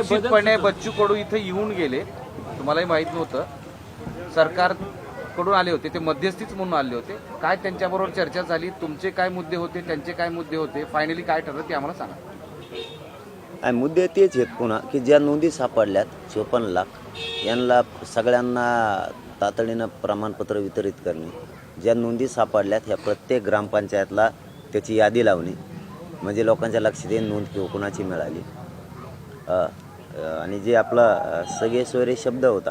अनपेक्षितपणे बच्चू कडू इथे येऊन गेले. तुम्हालाही माहीत नव्हतं. सरकारकडून आले होते ते मध्यस्थीच म्हणून आले होते. काय त्यांच्याबरोबर चर्चा झाली? तुमचे काय मुद्दे होते? त्यांचे काय मुद्दे होते? फायनली काय ठरलं ते आम्हाला सांगा. आणि मुद्दे तेच आहेत पुन्हा की ज्या नोंदी सापडल्यात चोपन्न लाख यांना सगळ्यांना तातडीनं प्रमाणपत्र वितरित करणे. ज्या नोंदी सापडल्यात ह्या प्रत्येक ग्रामपंचायतला त्याची यादी लावणे. म्हणजे लोकांच्या लक्षात येईल नोंद किंवा कुणाची मिळाली. आणि जे आपला अ, शब्द होता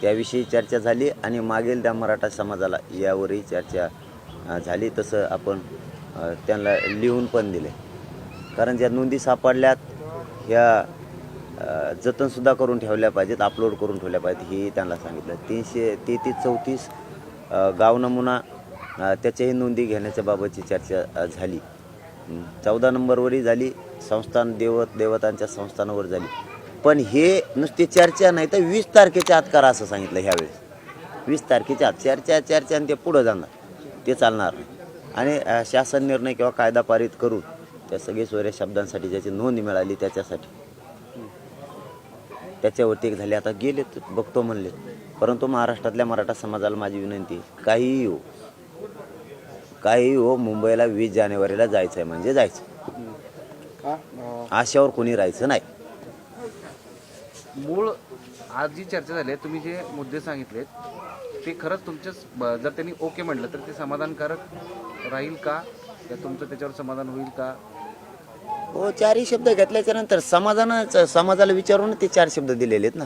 त्याविषयी चर्चा झाली आणि मागील त्या मराठा समाजाला यावरही चर्चा झाली तसं आपण त्यांना लिहून पण दिले. कारण ज्या नोंदी सापडल्यात ह्या जतनसुद्धा करून ठेवल्या पाहिजेत अपलोड करून ठेवल्या पाहिजेत हे त्यांना सांगितलं. तीनशे तेहतीस चौतीस गाव नमुना त्याच्याही नोंदी घेण्याच्या बाबतची चर्चा झाली. चौदा नंबरवरही झाली संस्थान देवत देवतांच्या संस्थानावर झाली. पण हे नुसती चर्चा नाही तर वीस तारखेच्या आत करा असं सांगितलं ह्यावेळेस. वीस तारखेच्या आत चर्चा चर्चा आणि ते पुढं जाणार. ते चालणार नाही. आणि शासन निर्णय किंवा कायदा पारित करून त्या सगळे सोयऱ्या शब्दांसाठी ज्याची नोंद मिळाली त्याच्यासाठी. त्याच्यावरती एक झाले. आता गेले बघतो म्हणले. परंतु महाराष्ट्रातल्या मराठा समाजाला माझी विनंती काहीही हो. काहीही हो मुंबईला वीस जानेवारीला जायचं. आहे म्हणजे जायचं आशावर कोणी राहायचं नाही. मूळ आज जी चर्चा झाली आहे, तुम्ही जे मुद्दे सांगितलेत ते खरंच तुमच्या ब- जर त्यांनी ओके म्हटलं तर ते समाधानकारक राहील का? तुमचं त्याच्यावर समाधान होईल का? हो चारही शब्द घेतल्याच्या नंतर समाजानं समाजाला विचारून ते चार शब्द दिलेले आहेत ना.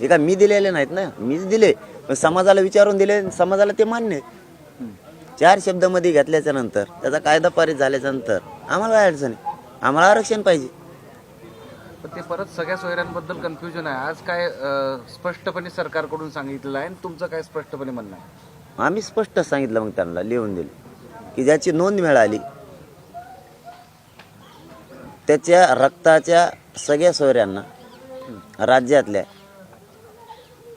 हे का मी दिलेले नाहीत ना? मीच दिले. पण समाजाला विचारून दिले समाजाला ते मान्य आहे. चार शब्दामध्ये घेतल्याच्या नंतर त्याचा कायदा पारित झाल्याच्यानंतर आम्हाला काय अडचण आहे? आम्हाला आरक्षण पाहिजे. पण ते परत सगळ्या सोयऱ्यांबद्दल कन्फ्युजन आहे. आज काय अं, स्पष्टपणे सरकारकडून सांगितलेलं आहे आणि तुमचं काय स्पष्टपणे म्हणणं आहे? आम्ही स्पष्ट सांगितलं मग त्यांना लिहून दिले. की ज्याची नोंद मिळाली त्याच्या रक्ताच्या सगळ्या सोयऱ्यांना राज्यातल्या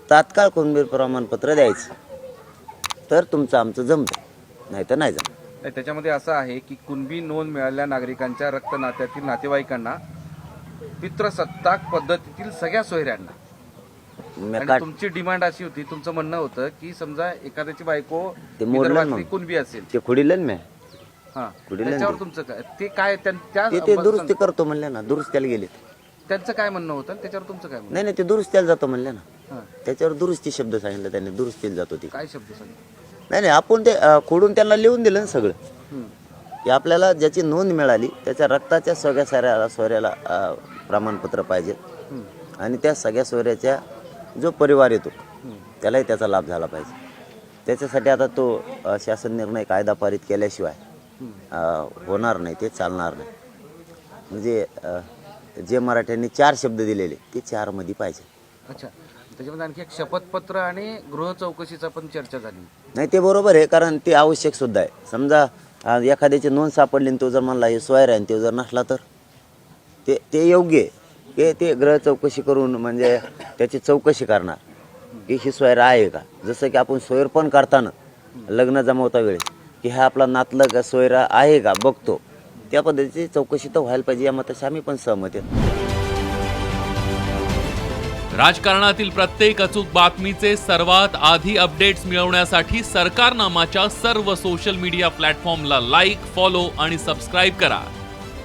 तात्काळ कुणबीर प्रमाणपत्र द्यायचं. तर तुमचं आमचं जमतं नाही तर नाही जमत. नाही, त्याच्यामध्ये असं आहे की कुणबी नोंद मिळालेल्या नागरिकांच्या रक्त नात्यातील नातेवाईकांना पित्रसत्ताक पद्धतीतील सगळ्या सोयऱ्यांना. आणि तुमची डिमांड अशी होती तुमचं म्हणणं होतं की समजा एखाद्याची बायको ते मोडलं ना विदर्भातली मग. कुणबी असेल. ते खुडीलं ना मी. हा. कुठे त्याच्यावर तुमचं काय ते काय त्यां- त्या ते ते दुरुस्ती करतो म्हणले ना दुरुस्त्याला गेले त्यांचं काय म्हणणं होतं आणि त्याच्यावर तुमचं काय म्हणणं? नाही नाही ते दुरुस्त्याला जातो म्हणले ना. हा. त्याच्यावर दुरुस्ती शब्द सांगितलं त्यांनी दुरुस्तीला जातो ती. काय शब्द सांगितले? नाही नाही आपण ते अं, खोडून त्यांना लिहून दिलं ना सगळं. हम्म. की आपल्याला ज्याची नोंद मिळाली त्याच्या रक्ताच्या सगळ्या साऱ्या सोयऱ्याला अं, प्रमाणपत्र पाहिजे. हम्म. आणि त्या सगळ्या सोयऱ्याच्या जो परिवार येतो त्यालाही त्याचा लाभ झाला पाहिजे. त्याच्यासाठी आता तो शासन निर्णय कायदा पारित केल्याशिवाय होणार नाही ते चालणार नाही. म्हणजे जे मराठ्यांनी चार शब्द दिलेले ते चारमध्ये पाहिजे. अच्छा. त्याच्यामध्ये आणखी एक शपथपत्र आणि गृह चौकशीचा पण चर्चा झाली. नाही ते बरोबर आहे कारण ते आवश्यक सुद्धा आहे. समजा एखाद्याची नोंद सापडली आणि तो जर म्हणला हे सोयर आहे आणि तो जर नसला तर? ते ते योग्य आहे. की ते ग्रह चौकशी करून म्हणजे त्याची चौकशी करणार. की ही सोयर आहे का? जसं की आपण सोयर पण करताना लग्न जमवता वेळेस की हा आपला नातलं का सोयरा आहे का? बघतो. त्या पद्धतीची चौकशी तर व्हायला पाहिजे या मताशी आम्ही पण सहमत आहे. राजकारणातील प्रत्येक अचूक बातमीचे सर्वात आधी अपडेट्स मिळवण्यासाठी सरकारनामाच्या सर्व सोशल मीडिया प्लॅटफॉर्मला लाईक फॉलो आणि सबस्क्राईब करा.